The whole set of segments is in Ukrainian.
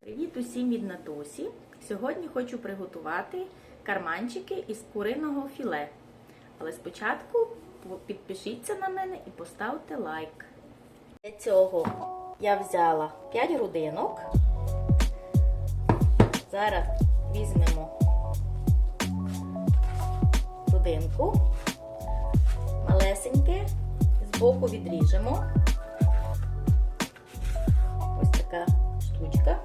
Привіт усім від Натосі. Сьогодні хочу приготувати карманчики із куриного філе. Але спочатку підпишіться на мене і поставте лайк. Для цього я взяла 5 грудинок. Зараз візьмемо грудинку, малесеньке, збоку відріжемо. Така штучка.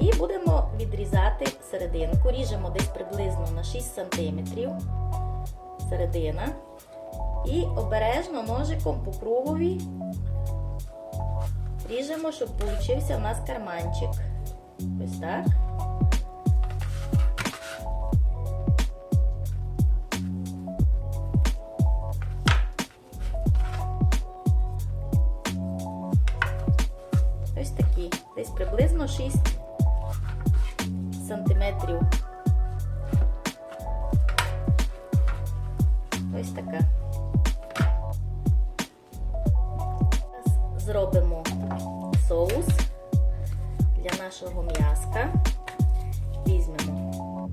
І будемо відрізати серединку. Ріжемо десь приблизно на 6 см середина. І обережно ножиком по кругові ріжемо, щоб получився у нас карманчик. Ось так. Такі, десь приблизно 6 сантиметрів. Ось така. Зараз зробимо соус для нашого м'яска. Візьмемо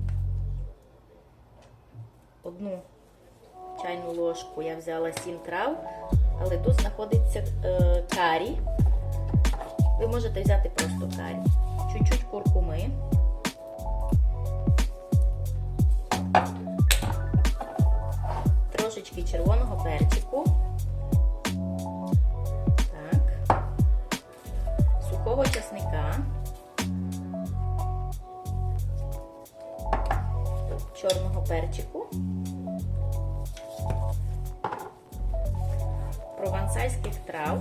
одну чайну ложку, я взяла 7 трав, але тут знаходиться е, карі. Ви можете взяти просто карі. Чуть-чуть куркуми. Трошечки червоного перчику. Так. Сухого чесника. Чорного перчику. Провансальських трав.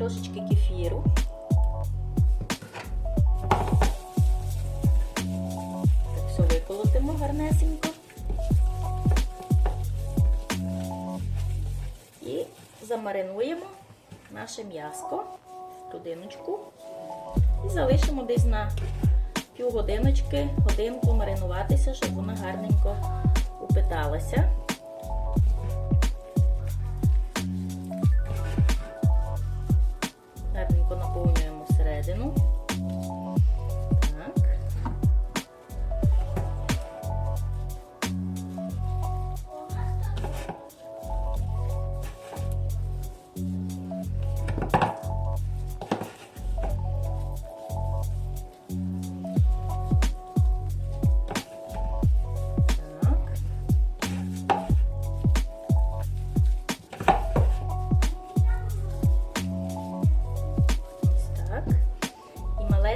Трошечки кефіру. Так, все виколотимо гарнесенько. І замаринуємо наше м'яско, грудиночку і залишимо десь на півгодиночки, годинку маринуватися, щоб вона гарненько упиталася. Наповнюємо всередину.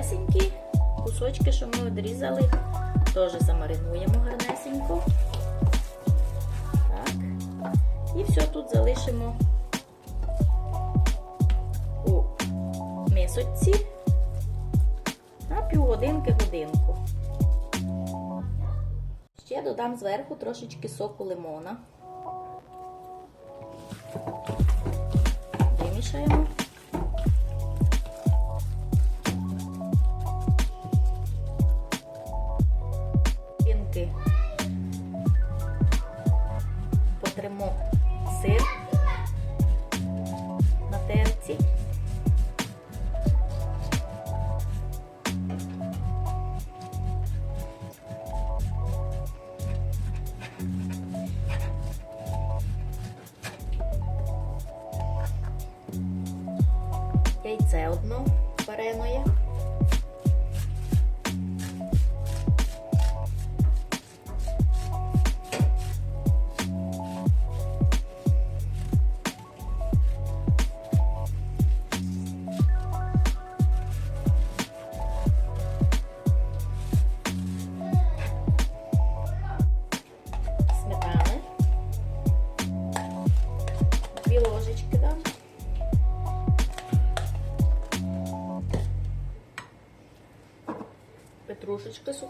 Малесенькі кусочки, що ми відрізали, теж замаринуємо гарнесенько. Так. І все тут залишимо у мисочці на півгодинки годинку. Ще додам зверху трошечки соку лимона. Вимішаємо. Потримо сир на терці. Яйце одно варене.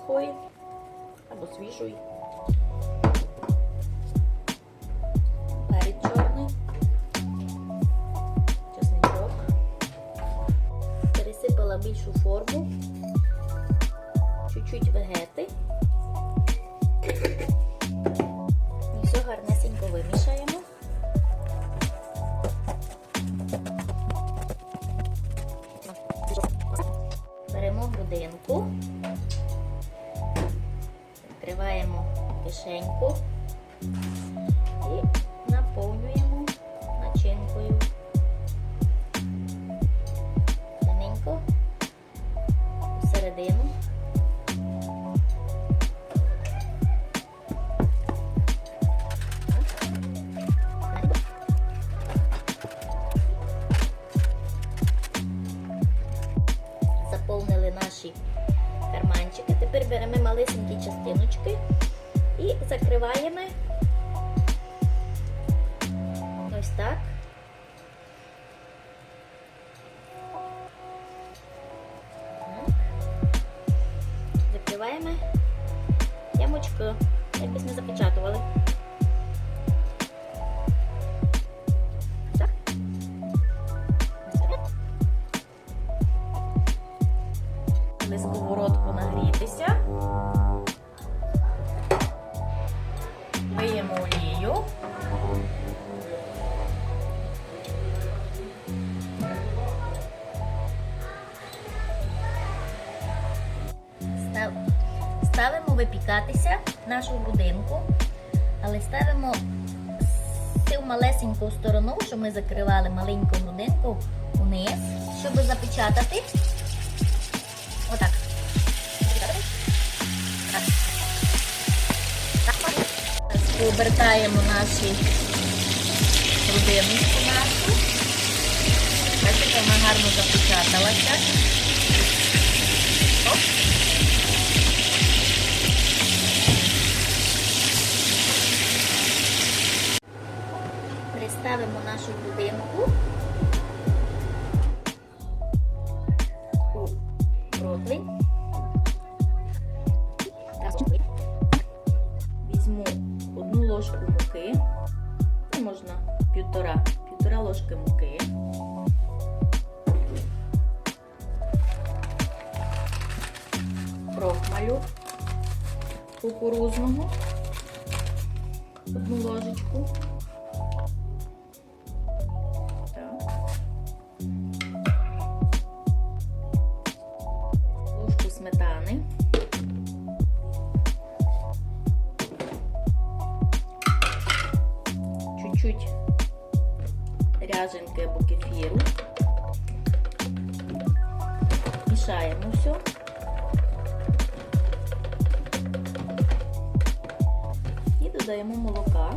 Сухої або свіжої. Кишеньку і наповнюємо начинкою. Тоненько всередину. Закриваємо ось. Так. Закриваємо ямочку. Якось не запечатували. Ставимо випікатися нашу грудинку, але ставимо цю малесеньку сторону, що ми закривали маленьку грудинку вниз, щоб запечатати. Отак. Обертаємо наші грудиночку нашу. Бачите, вона гарно запечаталася. Оп. Приставимо нашу будинку у. Візьму одну ложку муки, ну, можна півтора, півтора ложки муки. Крохмалю кукурузного, одну ложечку. Чуть-чуть ряженки або кефіру. Мішаємо все. І додаємо молока.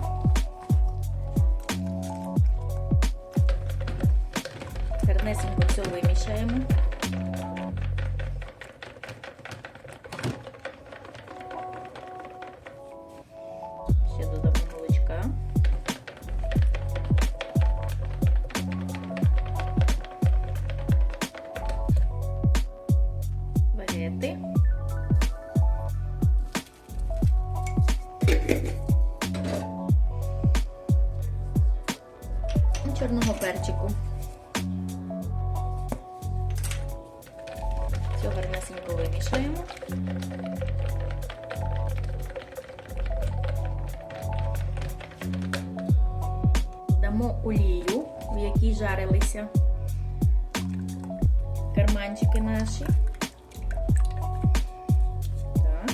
Гарнесенько все вимішаємо. В якій жарилися карманчики наші. Так.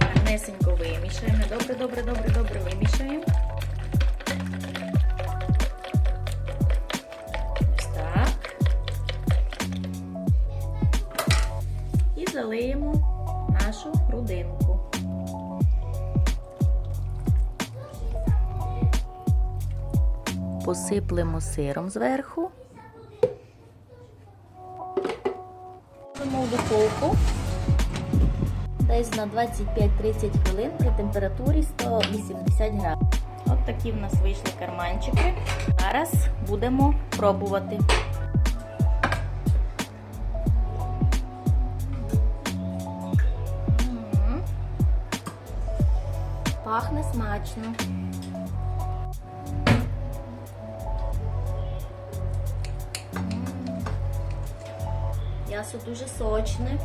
Гарнесенько вимішаємо. Добре, добре, добре, добре вимішаємо. Ось так. І залиємо Посиплемо сиром зверху. Ставимо в духовку десь на 25-30 хвилин при температурі 180 градусів. От такі в нас вийшли карманчики. Зараз будемо пробувати. Пахне смачно. М'ясо дуже сочне.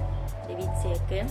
Дивіться, яке.